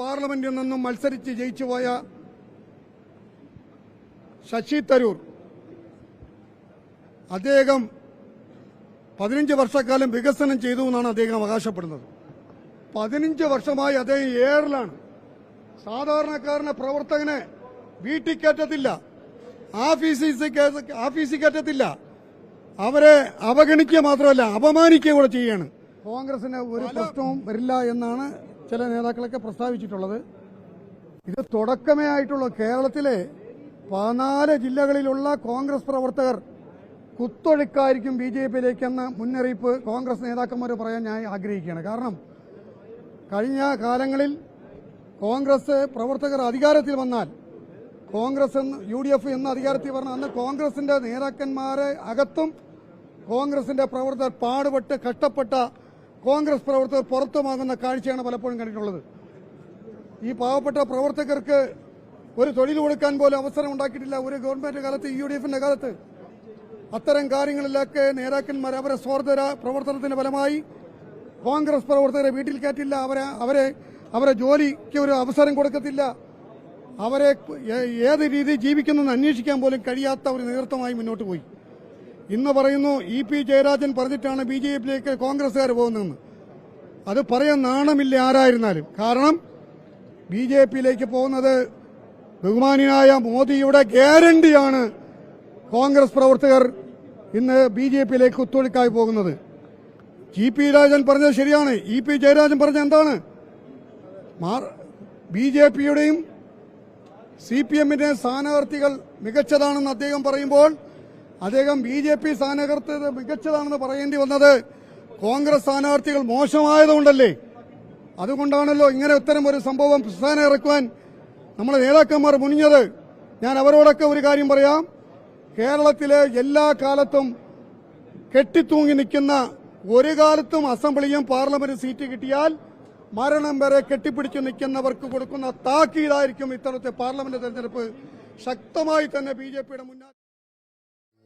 പാർലമെന്റിൽ നിന്നും മത്സരിച്ച് ജയിച്ചുപോയ ശശി തരൂർ അദ്ദേഹം പതിനഞ്ച് വർഷക്കാലം വികസനം ചെയ്തു എന്നാണ് അദ്ദേഹം അവകാശപ്പെടുന്നത്. പതിനഞ്ച് വർഷമായി അദ്ദേഹം ഏറിലാണ്. സാധാരണക്കാരനെ പ്രവർത്തകനെ വീട്ടിൽ കയറ്റത്തില്ല. ആഫീസിൽ ആഫീസിൽ കയറ്റത്തില്ല. അവരെ അവഗണിക്കുക മാത്രമല്ല അപമാനിക്കുക കൂടെ ചെയ്യാണ് കോൺഗ്രസിന് ഒരു പ്രശ്നവും വരില്ല എന്നാണ് ചില നേതാക്കളൊക്കെ പ്രസ്താവിച്ചിട്ടുള്ളത്. ഇത് തുടക്കമേ ആയിട്ടുള്ള. കേരളത്തിലെ പതിനാല് ജില്ലകളിലുള്ള കോൺഗ്രസ് പ്രവർത്തകർ കുത്തൊഴുക്കായിരിക്കും ബി ജെ പിയിലേക്കെന്ന മുന്നറിയിപ്പ് കോൺഗ്രസ് നേതാക്കന്മാർ പറയാൻ ഞാൻ ആഗ്രഹിക്കുകയാണ്. കാരണം കഴിഞ്ഞ കാലങ്ങളിൽ കോൺഗ്രസ് പ്രവർത്തകർ അധികാരത്തിൽ വന്നാൽ കോൺഗ്രസ് എന്ന് യു ഡി എഫ് എന്ന അധികാരത്തിൽ പറഞ്ഞ അന്ന് കോൺഗ്രസിന്റെ നേതാക്കന്മാരെ അകത്തും കോൺഗ്രസിന്റെ പ്രവർത്തകർ പാടുപെട്ട് കഷ്ടപ്പെട്ട കോൺഗ്രസ് പ്രവർത്തകർ പുറത്തുമാകുന്ന കാഴ്ചയാണ് പലപ്പോഴും കണ്ടിട്ടുള്ളത്. ഈ പാവപ്പെട്ട പ്രവർത്തകർക്ക് ഒരു തൊഴിൽ കൊടുക്കാൻ പോലും അവസരം ഉണ്ടാക്കിയിട്ടില്ല. ഒരു ഗവൺമെന്റ് കാലത്ത് യു ഡി എഫിന്റെ കാലത്ത്. അത്തരം കാര്യങ്ങളിലൊക്കെ നേതാക്കന്മാർ അവരെ സ്വാർത്ഥ പ്രവർത്തനത്തിന്റെ ഫലമായി കോൺഗ്രസ് പ്രവർത്തകരെ വീട്ടിൽ കയറ്റില്ല. അവരെ അവരെ അവരെ ജോലിക്ക് ഒരു അവസരം കൊടുക്കത്തില്ല. അവരെ ഏത് രീതിയിൽ ജീവിക്കുന്നെന്ന് അന്വേഷിക്കാൻ പോലും കഴിയാത്ത ഒരു നേതൃത്വമായി മുന്നോട്ട് പോയി. ഇന്ന് പറയുന്നു ഇ പി ജയരാജൻ പറഞ്ഞിട്ടാണ് ബി ജെ പിയിലേക്ക് കോൺഗ്രസ്സുകാർ പോകുന്നതെന്ന്. അത് പറയാൻ നാണമില്ല ആരായിരുന്നാലും. കാരണം ബി ജെ പിയിലേക്ക് പോകുന്നത് ബഹുമാനിയായ മോദിയുടെ ഗ്യാരണ്ടിയാണ് കോൺഗ്രസ് പ്രവർത്തകർ ഇന്ന് ബി ജെ പിയിലേക്ക് ഒത്തൊഴുക്കായി പോകുന്നത്. ജി പി രാജൻ പറഞ്ഞത് ശരിയാണ്. ഇ പി ജയരാജൻ പറഞ്ഞത് എന്താണ്? ബി ജെ പിയുടെയും സി പി എമ്മിന്റെ സ്ഥാനാർത്ഥികൾ മികച്ചതാണെന്ന് അദ്ദേഹം പറയുമ്പോൾ അദ്ദേഹം ബി ജെ പി സ്ഥാനാർത്ഥി മികച്ചതാണെന്ന് പറയേണ്ടി വന്നത് കോൺഗ്രസ് സ്ഥാനാർത്ഥികൾ മോശമായതുകൊണ്ടല്ലേ? അതുകൊണ്ടാണല്ലോ ഇങ്ങനെ ഇത്തരം ഒരു സംഭവം പ്രസ്ഥാനം ഇറക്കുവാൻ നമ്മുടെ നേതാക്കന്മാർ മുനിഞ്ഞത്. ഞാൻ അവരോടൊക്കെ ഒരു കാര്യം പറയാം. കേരളത്തിലെ എല്ലാ കാലത്തും കെട്ടിത്തൂങ്ങി നിൽക്കുന്ന ഒരു കാലത്തും അസംബ്ലിയും പാർലമെന്റ് സീറ്റ് കിട്ടിയാൽ മരണം വരെ കെട്ടിപ്പിടിച്ചു നിൽക്കുന്നവർക്ക് കൊടുക്കുന്ന താക്കീതായിരിക്കും ഇത്തരത്തെ പാർലമെന്റ് തെരഞ്ഞെടുപ്പ്. ശക്തമായി തന്നെ ബി ജെ പിയുടെ മുന്നാ